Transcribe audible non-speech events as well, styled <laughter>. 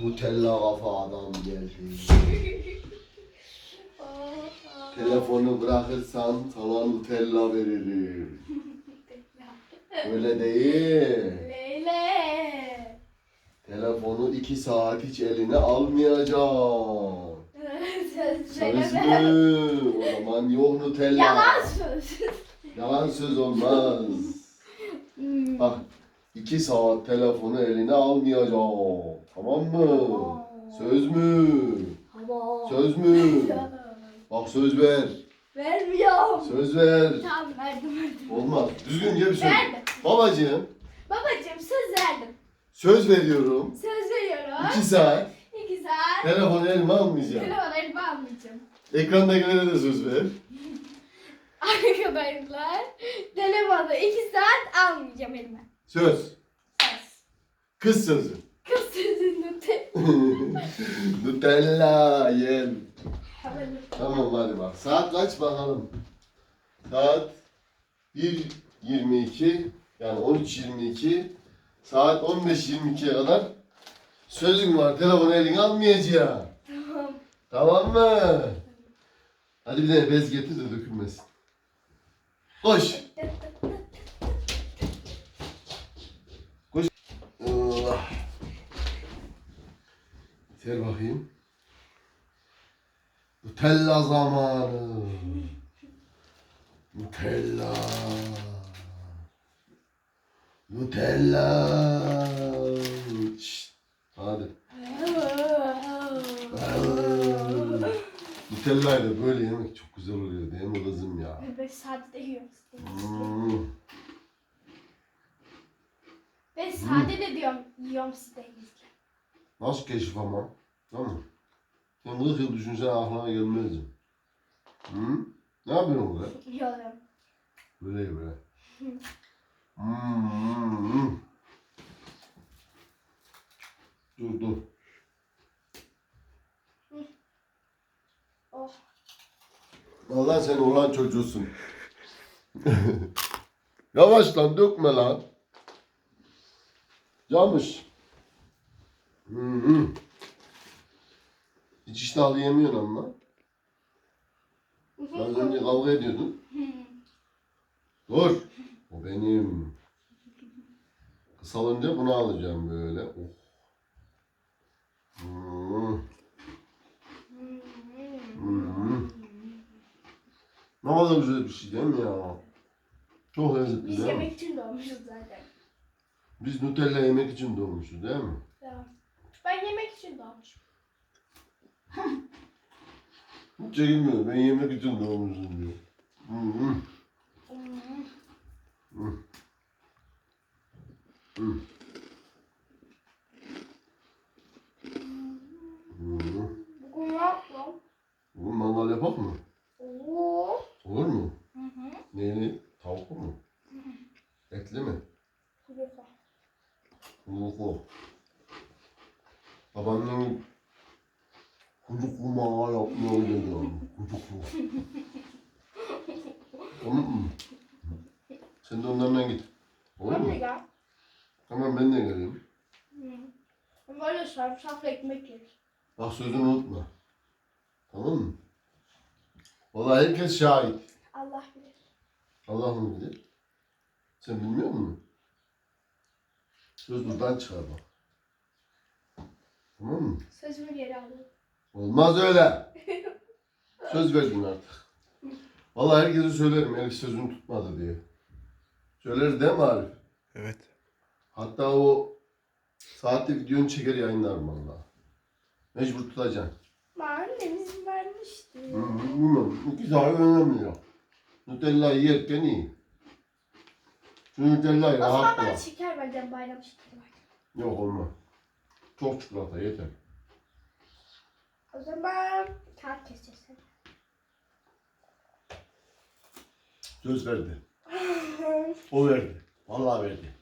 Nutella kafa adam geldi. Telefonu bırakırsan sana Nutella veririm. Öyle değil. Leyle. Telefonu iki saat hiç eline almayacağım. Söz mü? O zaman yok Nutella. Yalan söz. Yalan söz olmaz. Hmm. Bak iki saat telefonu eline almayacağım. Tamam mı? Söz mü? Hava. Söz mü? <laughs> Bak söz ver. Vermiyorum. Söz ver. Tamam verdim verdim. Olmaz. Düzgünce bir söz. Verdim. Babacığım Babacığım söz verdim. söz veriyorum. Söz veriyorum. İki saat İki saat. telefonu elime almayacağım. Telefon elime almayacağım. Ekrandakilere de söz ver. <laughs> Arkadaşlar telefonu iki saat almayacağım elime. Söz. Söz. Kız sözü. Kız sözünü te... Nutella <laughs> yem. Tamam hadi bak. Saat kaç bakalım? Saat 1.22 yani 13.22 saat 15.22'ye kadar sözüm var. Telefonu eline almayacağım. Tamam. Tamam mı? Hadi bir de bez getir de dökülmesin. Koş. Ter bakayım. Nutella zamanı. Nutella. Nutella. Şşt. Hadi. Nutella ile böyle yemek çok güzel oluyor değil mi kızım ya? Ben sade de yiyorum. Hmm. Ben sade de diyorum yiyorum size. Nasıl keşif ama? Tamam mı? Sen 40 yıl düşünsen aklına gelmezdi. Hı? Ne yapıyorsun burada? Yiyorum. Böyle böyle. Hmm, hmm, hmm. Dur dur. Oh. Vallahi sen olan çocuğusun. <laughs> Yavaş lan dökme lan. Camış. Hı hı. Hiç iştahlı yemiyorsun ama. Az önce kavga ediyordun. Dur. O benim. Kısalınca bunu alacağım böyle. Oh. Hmm. Hmm. Ne kadar güzel bir şey değil mi ya? Çok lezzetli Biz değil mi? yemek için doğmuşuz zaten. Biz Nutella yemek için doğmuşuz değil mi? Ben yemek için doğmuşum. Hiç çekinmiyor. Ben yemek için doğmuşum diyor. Hı hı. Hı. Hı. Bugün ne yaptım? Bugün mangal mı? Oo. Olur mu? Hı hı. Neyli? Tavuklu mu? Etli mi? Mangal yapmıyor dedi. Kuyruklu. Tamam mı? Sen de onlarla git. Olur Ben de mu? gel. Tamam ben de geleyim. Hı. Böyle sarımsaklı ekmek yeriz. Bak sözünü unutma. Tamam mı? Vallahi herkes şahit. Allah bilir. Allah mı bilir? Sen bilmiyor musun? Söz buradan çıkar bak. Tamam mı? Sözümü geri alıyorum. Olmaz öyle. Söz verdin artık. Vallahi herkese söylerim Elif sözünü tutmadı diye. Söyleriz değil mi Arif? Evet. Hatta o saatte videonu çeker yayınlarım valla. Mecbur tutacaksın. Ama annemiz vermişti. Hı hı, Bilmiyorum. İki saat önemli ya. Nutella'yı yerken iyi. Şu Nutella'yı O zaman rahat bana bırak. şeker vereceğim bayram şekeri var. Yok olmaz. Çok çikolata yeter. O zaman kağıt keseceğiz. Söz verdi. O verdi. Vallahi verdi.